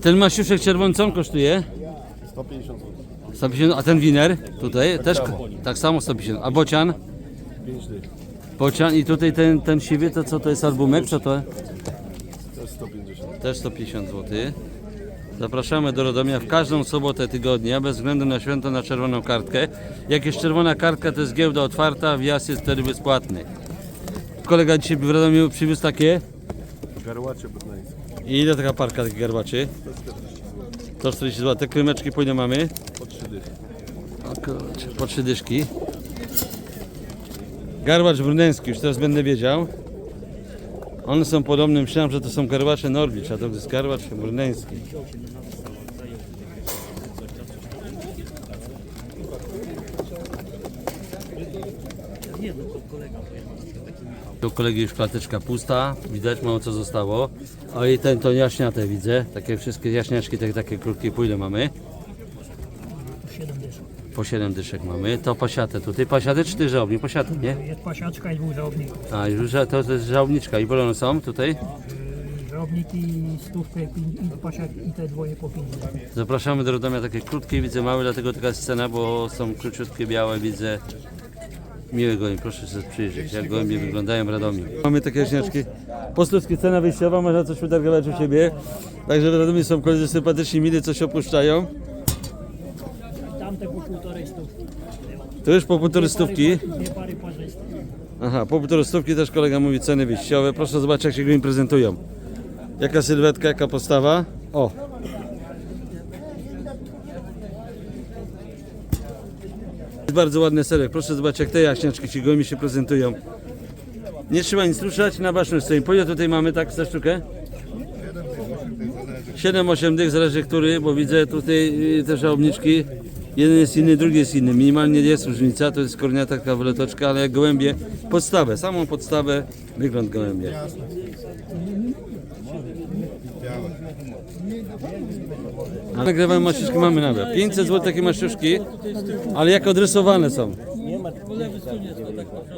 Ten masiuszek czerwony co on kosztuje? 150 zł. 150, a ten winer tutaj też ko- tak samo 150. A bocian? 5 dych. Bocian i tutaj ten, ten siwy to co to jest albumek? Co to? Też 150. Też 150 zł. Zapraszamy do Radomia w każdą sobotę tygodnia, bez względu na święto, na czerwoną kartkę. Jak jest czerwona kartka, to jest giełda otwarta, wjazd jest wtedy bezpłatny. Kolega dzisiaj w Radomiu przywiózł takie. Garłacie budnańskie. I ile taka parka takich garbaczy? 140 zł. Te krymeczki po ile mamy? Po 3 dychy. O kurczę, po trzy dyszki. Garbacz brunęski, już teraz będę wiedział. One są podobne, myślałem, że to są garbacze Norwicz, a to jest garbacz brunęski. Tu kolegi już klateczka pusta, widać mało co zostało. O i ten to jaśniate widzę, takie wszystkie jaśniaczki, takie, takie krótkie, po ile mamy? Po 7 dyszek mamy. To pasiatę tutaj. Pasiatę czy ty żałobnie? Pasiatę, nie? Jest pasiaczka i dwóch żałobników. A, już ża- to, to jest żałobniczka. I ile one są tutaj? Żałobniki, stówkę i, i pasiak i te dwoje po pięć. Zapraszamy do Radomia takie krótkie, widzę małe, dlatego taka scena, bo są króciutkie, białe, widzę. Miłe gołębie, proszę sobie przyjrzeć, jak gołębie wyglądają w Radomiu. Mamy takie jaśniaczki. Posludzkie cena wyjściowa, można coś wytargować u siebie. Także w Radomiu są koledzy sympatyczni, mili, coś opuszczają. Tamte po półtorej stówki. To już po półtorej stówki. Dwie pary parzyste. Aha, po półtorej stówki też kolega mówi ceny wyjściowe. Proszę zobaczyć jak się go im prezentują. Jaka sylwetka, jaka postawa. O! Bardzo ładny serek. Proszę zobaczyć jak te jaśniaczki ci gołymi się prezentują. Nie trzeba nic ruszać, na baczność stoi. Ile tutaj mamy tak za sztukę? 7-8 dych, zależy który, bo widzę tutaj y, te żałobniczki. Jeden jest inny, drugi jest inny. Minimalnie jest różnica, to jest korniata taka wyletoczka, ale jak gołębie, podstawę, samą podstawę, wygląd gołębie. A Nagrywamy maszyszki, mamy nawet. 500 zł takie maszyszki, ale jak odrysowane są.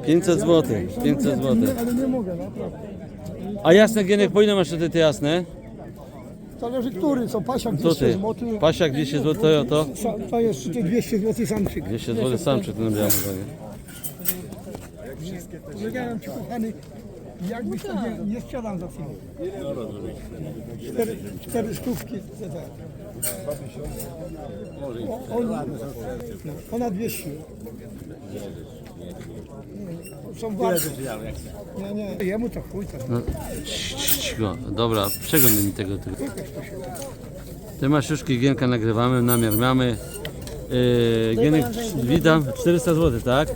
500 zł, 500 zł. A jasne gienek, po ile masz tutaj te jasne? Zależy który, co pasiak 200 Tutaj, zł, pasiak 200 zł, to, to to jest 200 zł samczyk. 200 zł sam przy tym białym gonie. Powiedziałem Ci kochany, jakbyś to nie, nie sprzedam za chwilę. Cztery, cztery stówki. te, te. O, on, no, ponad 200. Są warte. Nie, nie, jemu to chuj to. No, cii- cii- cicho, dobra, przeglądaj mi tego. tego. Te maszuszki gienka nagrywamy, namiar mamy. Yy, gienek, witam, 400 zł, tak?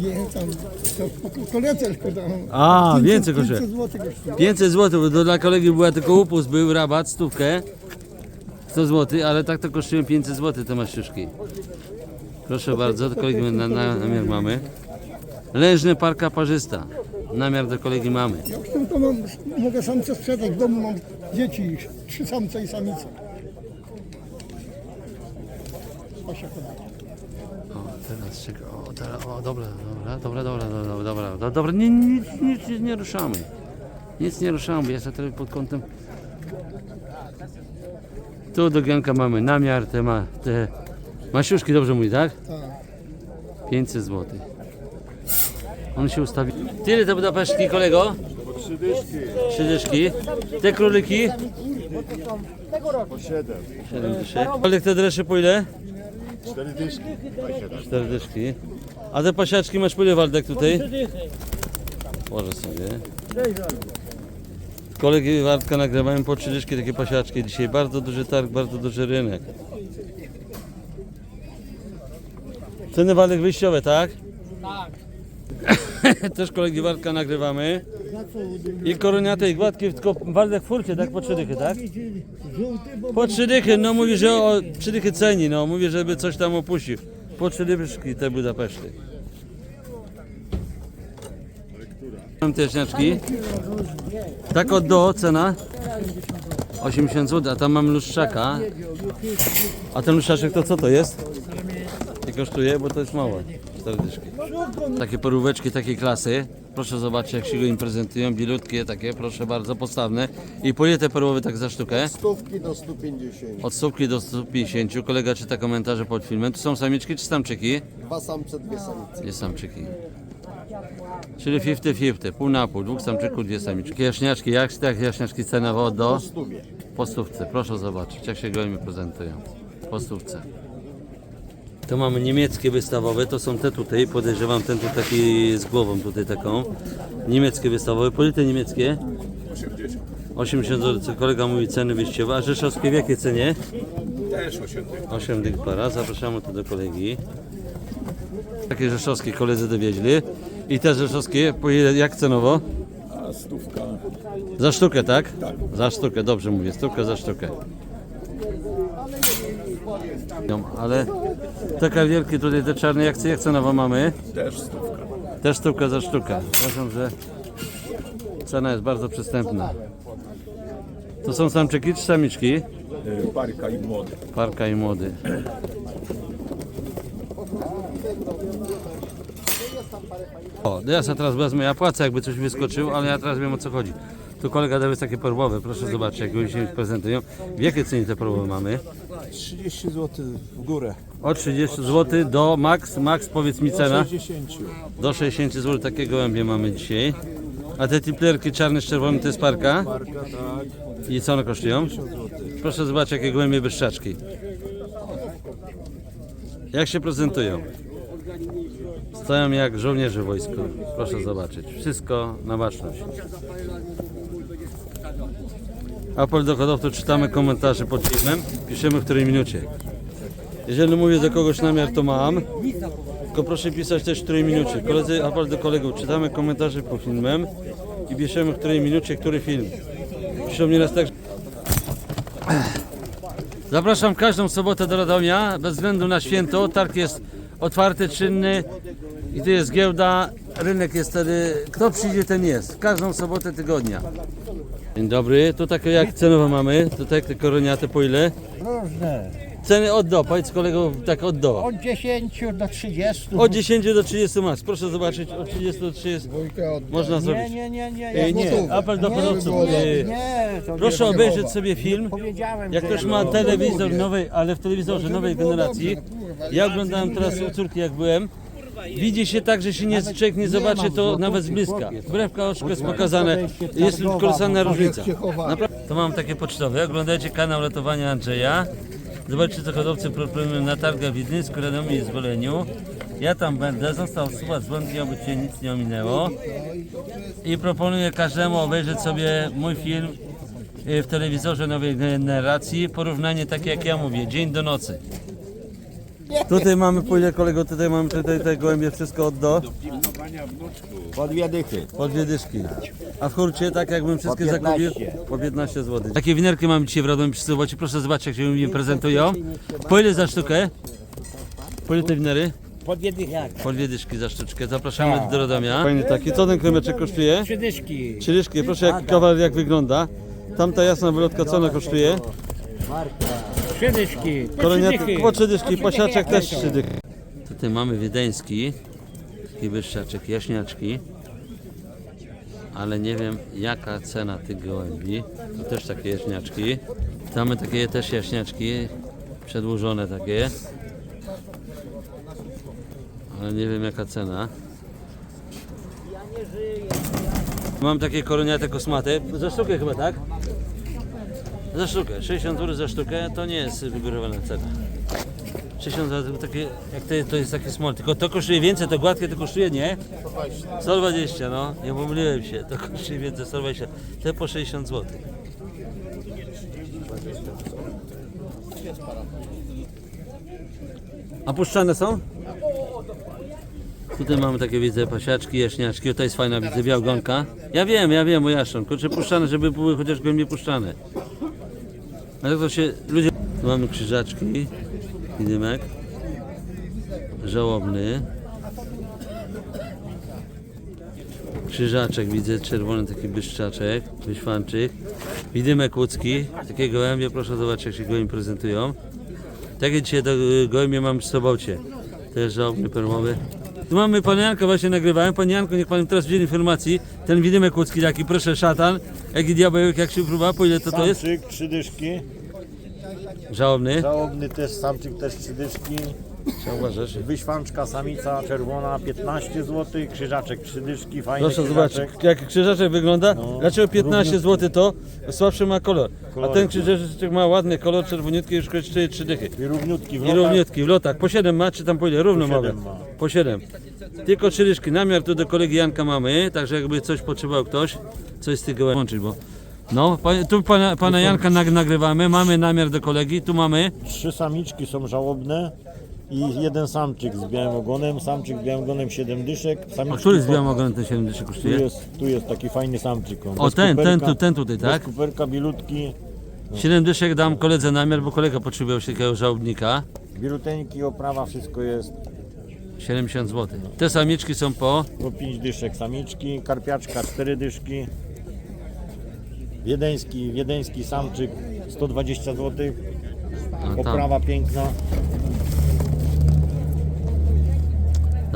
Nie, tam, to po koledze kurde. A, więcej kosztuje. 500 zł kosztuje. 500 zł, bo to dla kolegi była tylko upust, był rabat, stówkę. 100 zł, ale tak to kosztują 500 zł te maszuszki. Proszę bardzo, do kolegi na, na, namiar mamy. Lężny parka parzysta. Namiar do kolegi mamy. Ja już tylko mam, mogę samce sprzedać, w domu mam dzieci trzy samce i samice. Pasiak. O, teraz czekaj, o, teraz, o, dobra, dobra, dobra, dobra, dobra, dobra, dobra, dobra, nie, nic, nic, nic nie ruszamy. Nic nie ruszamy, bo ja sobie trochę pod kątem. Tu do Gianka mamy namiar, te, ma, te masiuszki, dobrze mówi, tak? Tak. 500 zł. On się ustawi. Tyle te Budapesztki, kolego? Trzy dyszki. Trzy dyszki. Te króliki? Po 7. 7 dyszek. Kolek te dresze po ile? 4 dyszki. 4 dyszki. A te pasiaczki masz po ile Waldek tutaj? Położę sobie. Kolegi Wardka nagrywają po 30 takie pasiaczki dzisiaj. Bardzo duży targ, bardzo duży rynek. Ceny Waldek wyjściowe, tak? Tak. Też kolegi Wardka nagrywamy. I koroniate i gładkie, tylko Waldek furcie, tak? Po trzy dychy, tak? Po trzy dychy, no mówi, że o trzy dychy ceni, no mówi, żeby coś tam opuścił. Po trzy dyszki te Budapeszty. Mam te jaśniaczki. Tak od do cena? 80 zł, a tam mam luszczaka. A ten luszczaczek to co to jest? Nie kosztuje, bo to jest dyszki. Takie poróweczki takiej klasy. Proszę zobaczyć jak się go im prezentują, bielutkie takie, proszę bardzo, postawne. I po ile te perłowe tak za sztukę? Stówki do 150. Od stówki do 150. Kolega czyta komentarze pod filmem. Tu są samiczki czy samczyki? Dwa samce, dwie samice. Jest samczyki. Czyli 50-50, pół na pół, dwóch samczyków, dwie samiczki. Jaśniaczki, jak się tak jaśniaczki cenowo do? Po stówce, proszę zobaczyć, jak się gołębie prezentują. Po stówce. Tu mamy niemieckie wystawowe, to są te tutaj, podejrzewam ten tu taki z głową tutaj taką. Niemieckie wystawowe, po ile te niemieckie? 80. 80 zł, kolega mówi ceny wyjściowe, a rzeszowskie w jakiej cenie? Też 8 8 dych para, zapraszamy tu do kolegi. Takie rzeszowskie koledzy dowieźli. I te rzeszowskie, po ile, jak cenowo? A stówka. Za sztukę, tak? Tak. Za sztukę, dobrze mówię, stówkę za sztukę. No, ale taka wielkie tutaj te czarne, jak, jak cenowo mamy? Też stówka. Też sztukę za sztukę. Uważam, że cena jest bardzo przystępna. To są samczyki czy samiczki? Parka i młody. Parka i młody. O, ja sobie teraz wezmę, ja płacę jakby coś wyskoczył, ale ja teraz wiem o co chodzi. Tu kolega dał jest takie perłowe, proszę zobaczyć jak się prezentują. W jakie cenie te perłowe mamy? 30 zł w górę. Od 30 zł do max, max powiedz mi cena. 60. Do 60 zł takie gołębie mamy dzisiaj. A te tiplerki czarne z czerwonym to jest parka? Parka, tak. I co one kosztują? Proszę zobaczyć jakie gołębie byszczaczki. Jak się prezentują? Stoją jak żołnierze w wojsku. Proszę zobaczyć. Wszystko na baczność. Apel do hodowców czytamy komentarze pod filmem. Piszemy w której minucie. Jeżeli mówię do kogoś namiar, to mam. Tylko proszę pisać też w której minucie. Koledzy, apel do kolegów. Czytamy komentarze pod filmem i piszemy w której minucie, który film. Piszą nieraz tak. Zapraszam każdą sobotę do Radomia, bez względu na święto. Targ jest otwarty, czynny i tu jest giełda. Rynek jest wtedy, kto przyjdzie, ten jest. Każdą sobotę tygodnia. Dzień dobry, tu takie jak cenowo mamy, tutaj te koroniate po ile? Różne. Ceny od do, powiedz kolego tak od do. Od 10 do 30. Od 10 do 30 max. Proszę zobaczyć, od 30 do 30 można Nie, zrobić. nie, nie, nie. E, nie, apel do hodowców. Nie, to Proszę nie. obejrzeć sobie film. Powiedziałem, Jak że ktoś ja ma to- telewizor nowej, ale w telewizorze nowej generacji, ja oglądałem teraz u córki jak byłem, widzi się tak, że się nie, człowiek nie zobaczy to nawet z bliska. Wbrew oczku jest pokazane, jest kolosalna różnica. Naprawdę. To mam takie pocztowe, oglądajcie kanał Ratowania Andrzeja. Zobaczcie co hodowcy proponują na targach w Wiedyńsku, Radomiu i Zgoleniu. Ja tam będę, został suwa dzwonki, aby Cię nic nie ominęło. I proponuję każdemu obejrzeć sobie mój film y, w telewizorze nowej generacji. Porównanie takie jak ja mówię, dzień do nocy. Tutaj mamy, po ile kolego, tutaj mamy tutaj te gołębie wszystko od do, Po dwie dychy. po dwie dyszki. A w hurcie, tak jakbym wszystkie Po zakupił, 15. po 15 zł. Takie winerki mamy dzisiaj w Radomiu przy Sobocie, proszę zobaczyć jak się mi prezentują. Po ile za sztukę? Po ile te winery? Po dwie dychy. Po dwie dyszki za sztuczkę. Zapraszamy do Radomia. Fajny taki. Co ten kremeczek kosztuje? Trzy dyszki. Proszę jak kawal jak wygląda. Tamta jasna wylotka co ona kosztuje? Trzy dyszki. Po trzy dyszki, posiaczek dychy, też trzy. Tutaj mamy wiedeński, taki wyższaczek, jaśniaczki. Ale nie wiem jaka cena tych gołębi. To też takie jaśniaczki. Mamy takie też jaśniaczki, przedłużone takie. Ale nie wiem jaka cena. Mam takie koroniate kosmate, za sztukę chyba, tak? Za sztukę, 60 zł za sztukę to nie jest wygórowana cena. 60 zł takie, jak to, to jest takie small, tylko to kosztuje więcej, to gładkie to kosztuje, nie? 120, no, nie pomyliłem się, to kosztuje więcej, 120, te po 60 zł. A puszczane są? Tutaj mamy takie, widzę, pasiaczki, jaśniaczki, o to jest fajna, widzę, białgonka. Ja wiem, ja wiem, o jaszczon, kurczę, puszczane, żeby były chociaż głębiej puszczane. Się ludzie. Tu mamy krzyżaczki, widymek, żałobny. Krzyżaczek widzę, czerwony taki byszczaczek, wyświanczyk. Widymek łódzki, takie gołębie, proszę zobaczyć jak się gołębie prezentują. Takie dzisiaj do, gołębie mam w sobocie. Też żałobny perłowy. Tu mamy pana Janka, właśnie nagrywałem. Panie Janku, niech pan teraz wzięli informacji. Ten widymek łódzki taki, proszę szatan. Jaki diabełek, jak się próba, po ile to to jest? Samczyk, trzy dyszki. Żałobny. Żałobny też, samczyk też trzy dyszki. Uważać. Wyświanczka, samica czerwona 15 zł. Krzyżaczek, trzy dyszki, fajny Proszę krzyżaczek. zobaczyć, jak krzyżaczek wygląda. Dlaczego 15 zł to? Słabszy ma kolor. A ten krzyżaczek ma ładny kolor, czerwoniutki, już kosztuje 3 dychy. I równiutki w I lotach. równiutki w lotach. Po 7 ma, czy tam po ile? Równo mamy. siedem ma. Po 7. Tylko trzy dyszki. Namiar tu do kolegi Janka mamy, także jakby coś potrzebował ktoś, coś z tego łączyć, bo... No, tu pana, pana Janka nag- nagrywamy, mamy namiar do kolegi, tu mamy Trzy samiczki są żałobne. I jeden samczyk z białym ogonem, samczyk z białym ogonem 7 dyszek. A Samiczki który z po- białym ogonem ten 7 dyszy Tu kosztuje? jest, tu jest taki fajny samczyk. on. O Bez ten, ten, kuperka, tu, ten tutaj, tak? Bez kuperka, bilutki, 7 dyszek dam koledze namiar, bo kolega potrzebował się takiego żałobnika. biluteńki, oprawa, wszystko jest 70 zł. Te samiczki są po po 5 dyszek samiczki, karpiaczka 4 dyszki. Wiedeński, wiedeński samczyk 120 zł. tam. Oprawa piękna.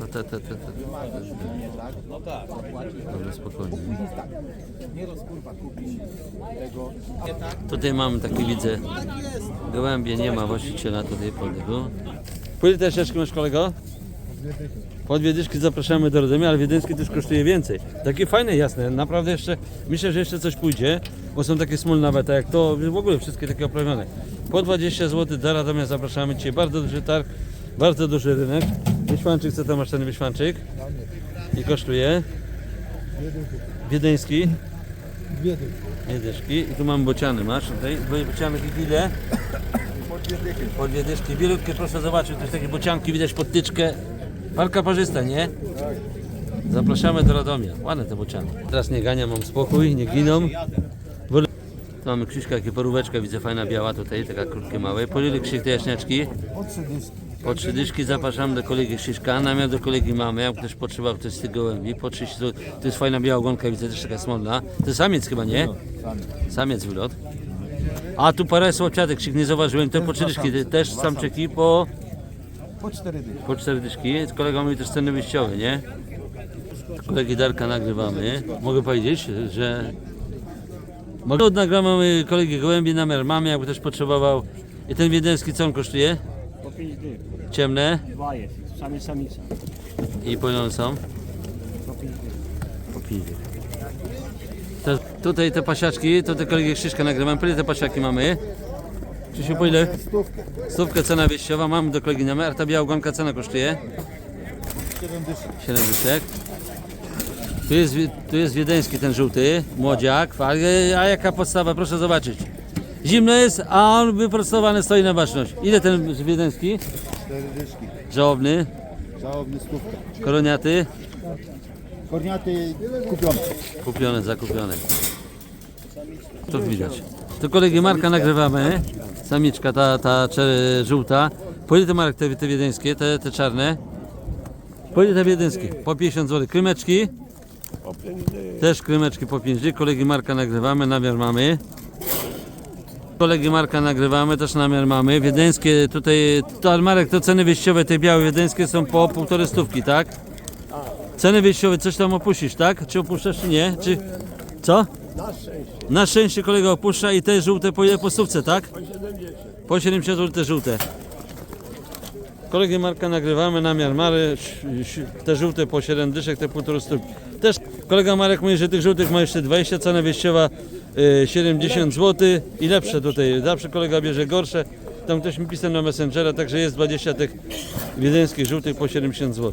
No te, te, te, te. No tak, Dobra, spokojnie. nie kupisz tego, Tutaj mamy takie widzę. Gołębie nie ma właściciela tutaj podego. Po ile te sieczki masz kolego? Po dwie zapraszamy do Radomia, ale wiedeński też kosztuje więcej. Takie fajne, jasne, naprawdę jeszcze, myślę, że jeszcze coś pójdzie, bo są takie smolnawe, tak jak to, w ogóle wszystkie takie oprawione. Po 20 zł do Radomia zapraszamy Cię, bardzo duży targ, bardzo duży rynek. Wyświanczyk, co tam masz ten wyświanczyk? I kosztuje? Wiedeński? Dwie dyszki. I tu mam bociany, masz tutaj? Bo- Bocianek i ile? Po dwie dyszki. Bielutkie, proszę zobaczyć, to jest takie bocianki, widać podtyczkę. Walka parzysta, nie? Zapraszamy do Radomia. Ładne te bociany. Teraz nie gania, mam spokój, nie giną. Tu mamy Krzyśka, jakie poróweczka, widzę fajna biała tutaj, taka krótkie małe. Po ile te jaśniaczki? Zapraszamy do kolegi Krzyśka, namiar do kolegi mamy, jak ktoś potrzebował ktoś z tych gołębi, po 30 zł. To jest fajna biała ogonka, widzę też taka smolna. To jest samiec chyba, nie? Samiec wylot. A tu parę słodciatek, Krzyk nie zauważyłem, to po trzy dyszki, te- też samczyki po... Po cztery dychy. Po cztery dyszki. Z kolegą mamy też sceny wyjściowe, nie? Kolegi Darka nagrywamy. Mogę powiedzieć, że... Mogę nagramy kolegi Gołębi namiar mamy, jakby też potrzebował. I ten wiedeński co on kosztuje? Po 5 dych, Ciemne. dwa jest, samica. I po ile są? Po 5 dych. Po piwie. Te, tutaj te pasiaczki, to te kolegi Krzyżka nagrywam. Po ile te pasiaki mamy? Krzysiu, po ile? Stówkę. Stówkę cena wyjściowa, mamy do kolegi namiar. Ta biała ogonka cena kosztuje? 7 dyszek. 7 dyszek. Tu jest, tu jest wiedeński ten żółty, młodziak. A, a jaka podstawa, proszę zobaczyć. Zimno jest, a on wyprostowany stoi na baczność. Ile ten wiedeński? 4 dyszki. Żałobny, Żałobny stówkę. koroniaty, Korniaty kupione. kupione, zakupione. To widać. Tu kolegi Marka nagrywamy. Samiczka ta, ta cze- żółta. Po ile te Marek te, te wiedeńskie, te, te czarne? Po ile te wiedeńskie? Po 50 zł. Krymeczki? Też krymeczki po 5 dni. Kolegi Marka nagrywamy, namiar mamy. Kolegi Marka nagrywamy, też namiar mamy. Wiedeńskie tutaj, to Marek, to ceny wyjściowe, te białe wiedeńskie są po półtorej stówki, tak? Ceny wyjściowe, coś tam opuścisz, tak? Czy opuszczasz, czy nie? Czy... Co? Na szczęście kolega opuszcza i te żółte po ile po stówce, tak? Po 70 zł te żółte. Kolegi Marka nagrywamy, namiar Mary, te żółte po 7 dyszek, te półtorej stówki. Też kolega Marek mówi, że tych żółtych ma jeszcze 20, cena wyjściowa 70 zł i lepsze tutaj. Zawsze kolega bierze gorsze. Tam ktoś mi pisał na Messengera, także jest 20 tych wiedeńskich żółtych po 70 zł.